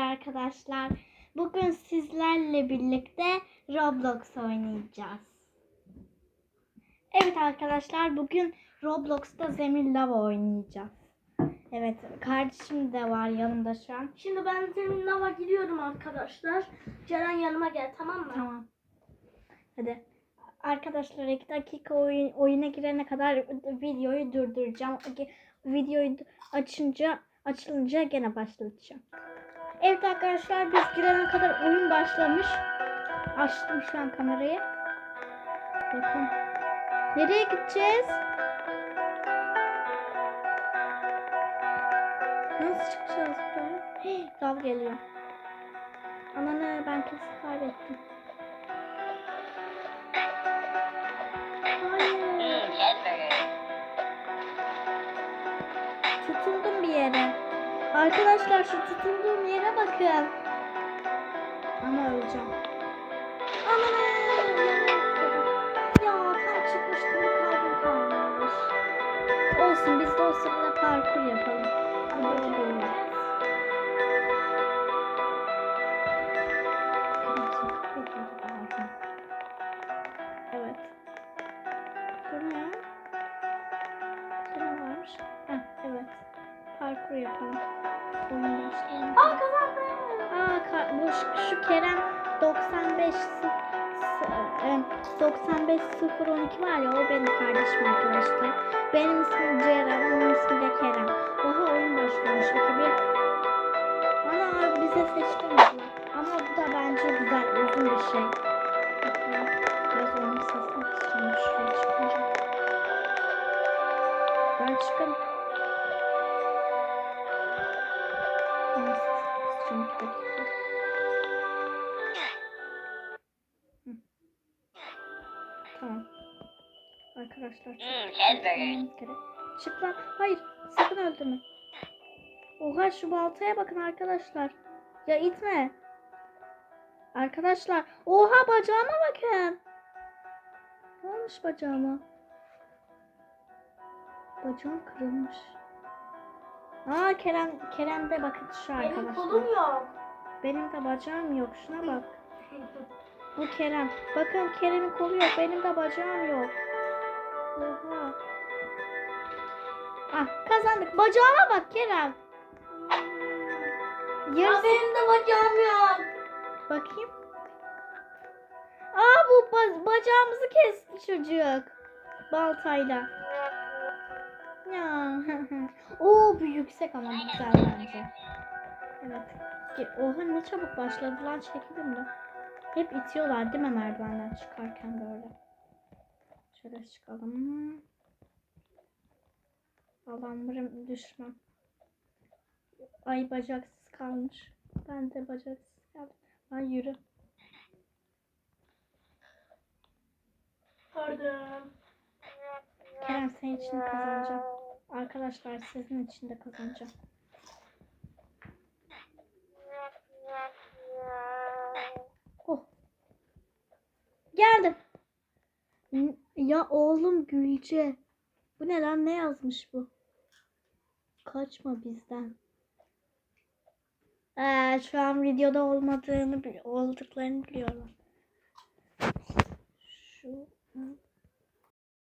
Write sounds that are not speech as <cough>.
arkadaşlar. Bugün sizlerle birlikte Roblox oynayacağız. Evet arkadaşlar bugün Roblox'ta Zemin Lava oynayacağız. Evet kardeşim de var yanımda şu an. Şimdi ben senin lava gidiyorum arkadaşlar. Ceren yanıma gel tamam mı? Tamam. Hadi. Arkadaşlar iki dakika oyun, oyuna girene kadar videoyu durduracağım. Videoyu açınca açılınca gene başlatacağım. Evet arkadaşlar biz girene kadar oyun başlamış. Açtım şu an kamerayı. Bakın. Nereye gideceğiz? Nasıl çıkacağız buraya? Hey, <gasps> Lav geliyor. Ananı ben kesin kaybettim. Arkadaşlar şu tutunduğum yere bakın. Ama öleceğim. Aman Ya tam çıkmıştım kalbim kalmış. Olsun biz de o sırada parkur yapalım. Ama Parkur yapalım. Oyun. Aa kazandım. Aa, bu şu, Kerem 95 sı- sı- e, 95 012 var ya o benim kardeşim arkadaşlar. Benim ismim Ceren, onun ismi de Kerem. Oha oyun başlamış. İki bir. Ana bize seçtirmediler. Ama bu da bence güzel, uzun bir şey. Biraz oyunu sesini çıkınca. Ben çıkın. Tamam. Arkadaşlar gerek. Çık lan. Hayır. Sakın öldürme. Oha şu baltaya bakın arkadaşlar. Ya itme. Arkadaşlar. Oha bacağıma bakın. Ne olmuş bacağıma? Bacağım kırılmış. Aa Kerem, Kerem de bakın şu Benim arkadaşlar. kolum yok. Benim de bacağım yok. Şuna bak. Bu Kerem. Bakın Kerem'in kolu yok. Benim de bacağım yok. Oha. Ah kazandık. Bacağıma bak Kerem. Ya Yarısı... benim de bacağım yok. Bakayım. Aa bu ba- bacağımızı kesti çocuk. Baltayla. Bu yüksek ama güzel bence. Evet. Oha ne çabuk başladı lan çekildim de. Hep itiyorlar değil mi merdivenden çıkarken böyle. Şöyle çıkalım. Umarım düşmem. Ay bacaksız kalmış. Ben de bacaksız kaldım. Ay yürü. Pardon. Kerem senin için kazanacağım. Arkadaşlar sizin için de kazanacağım. Oh. Geldim. Ya oğlum Gülce. Bu ne lan ne yazmış bu? Kaçma bizden. Ee, şu an videoda olmadığını, olduklarını biliyorlar. Şu